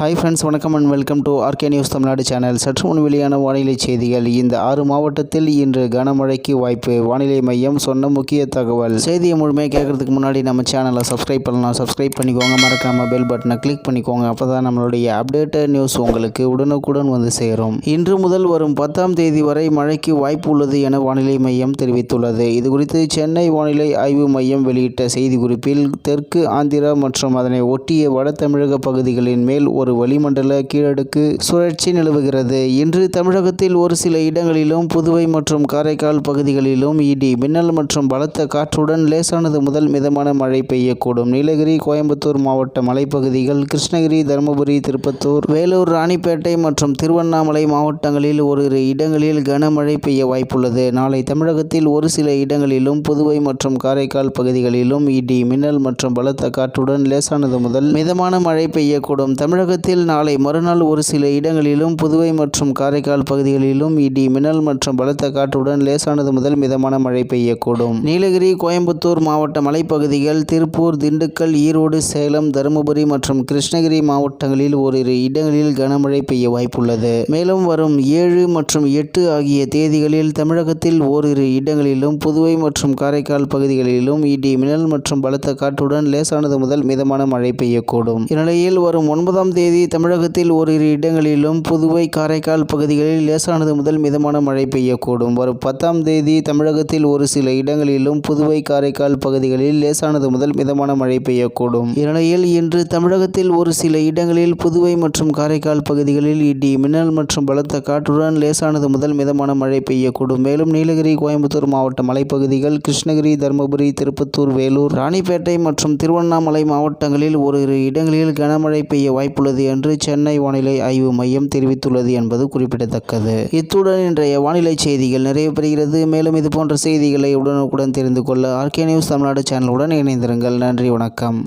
Hi friends வணக்கம் and welcome to RK news Tamil Nadu channel சற்று முன் வெளியான வானிலை செய்திகள். இந்த ஆறு மாவட்டத்தில் இன்று கனமழைக்கு வாய்ப்பு. வானிலை மையம் சொன்ன முக்கிய தகவல். செய்தியை முழுமையாக கேட்கறதுக்கு முன்னாடி நம்ம சேனலை சப்ஸ்கிரைப் பண்ணலாம். சப்ஸ்கிரைப் பண்ணிக்கோங்க. மறக்காம பெல் பட்டனை கிளிக் பண்ணிக்கோங்க. அப்போ தான் நம்மளுடைய அப்டேட்டட் நியூஸ் உங்களுக்கு உடனுக்குடன் வந்து சேரும். இன்று முதல் வரும் பத்தாம் தேதி வரை மழைக்கு வாய்ப்பு உள்ளது என வானிலை மையம் தெரிவித்துள்ளது. இது குறித்து சென்னை வானிலை ஆய்வு மையம் வெளியிட்ட செய்திக்குறிப்பில் தெற்கு ஆந்திரா மற்றும் அதனை ஒட்டிய வட தமிழக பகுதிகளின் மேல் ஒரு வளிமண்டல கீழடுக்கு சுழற்சி நிலவுகிறது. இன்று தமிழகத்தில் ஒரு சில இடங்களிலும் புதுவை மற்றும் காரைக்கால் பகுதிகளிலும் இடி மின்னல் மற்றும் பலத்த காற்றுடன் லேசானது முதல் மிதமான மழை பெய்யக்கூடும். நீலகிரி கோயம்புத்தூர் மாவட்ட மலைப்பகுதிகள் கிருஷ்ணகிரி தருமபுரி திருப்பத்தூர் வேலூர் ராணிப்பேட்டை மற்றும் திருவண்ணாமலை மாவட்டங்களில் ஓரிரு இடங்களில் கனமழை பெய்ய வாய்ப்புள்ளது. நாளை தமிழகத்தில் ஒரு சில இடங்களிலும் புதுவை மற்றும் காரைக்கால் பகுதிகளிலும் இடி மின்னல் மற்றும் பலத்த காற்றுடன் லேசானது முதல் மிதமான மழை பெய்யக்கூடும். தமிழகத்தில் நாளை மறுநாள் ஒரு சில இடங்களிலும் புதுவை மற்றும் காரைக்கால் பகுதிகளிலும் இடி மின்னல் மற்றும் பலத்த காற்றுடன் லேசானது முதல் மிதமான மழை பெய்யக்கூடும். நீலகிரி கோயம்புத்தூர் மாவட்ட மலைப்பகுதிகள் திருப்பூர் திண்டுக்கல் ஈரோடு சேலம் தருமபுரி மற்றும் கிருஷ்ணகிரி மாவட்டங்களில் ஓரிரு இடங்களில் கனமழை பெய்ய வாய்ப்புள்ளது. மேலும் வரும் ஏழு மற்றும் எட்டு ஆகிய தேதிகளில் தமிழகத்தில் ஓரிரு இடங்களிலும் புதுவை மற்றும் காரைக்கால் பகுதிகளிலும் இடி மின்னல் மற்றும் பலத்த காற்றுடன் லேசானது முதல் மிதமான மழை பெய்யக்கூடும். இந்நிலையில் வரும் ஒன்பதாம் தேதி தமிழகத்தில் ஓரிரு இடங்களிலும் புதுவை காரைக்கால் பகுதிகளில் லேசானது முதல் மிதமான மழை பெய்யக்கூடும். வரும் பத்தாம் தேதி தமிழகத்தில் ஒரு சில இடங்களிலும் புதுவை காரைக்கால் பகுதிகளில் லேசானது முதல் மிதமான மழை பெய்யக்கூடும். இந்நிலையில் இன்று தமிழகத்தில் ஒரு சில இடங்களில் புதுவை மற்றும் காரைக்கால் பகுதிகளில் இடி மின்னல் மற்றும் பலத்த காற்றுடன் லேசானது முதல் மிதமான மழை பெய்யக்கூடும். மேலும் நீலகிரி கோயம்புத்தூர் மாவட்ட மலைப்பகுதிகள் கிருஷ்ணகிரி தருமபுரி திருப்பத்தூர் வேலூர் ராணிப்பேட்டை மற்றும் திருவண்ணாமலை மாவட்டங்களில் ஓரிரு இடங்களில் கனமழை பெய்ய வாய்ப்புள்ளது. என்று சென்னை வானிலை ஆய்வு மையம் தெரிவித்துள்ளது என்பது குறிப்பிடத்தக்கது. இத்துடன் இன்றைய வானிலை செய்திகள் நிறைவு பெறுகிறது. மேலும் இது போன்ற செய்திகளை உடனுக்குடன் தெரிந்து கொள்ள ஆர்கே நியூஸ் தமிழ்நாடு சேனலுடன் இணைந்திருங்கள். நன்றி வணக்கம்.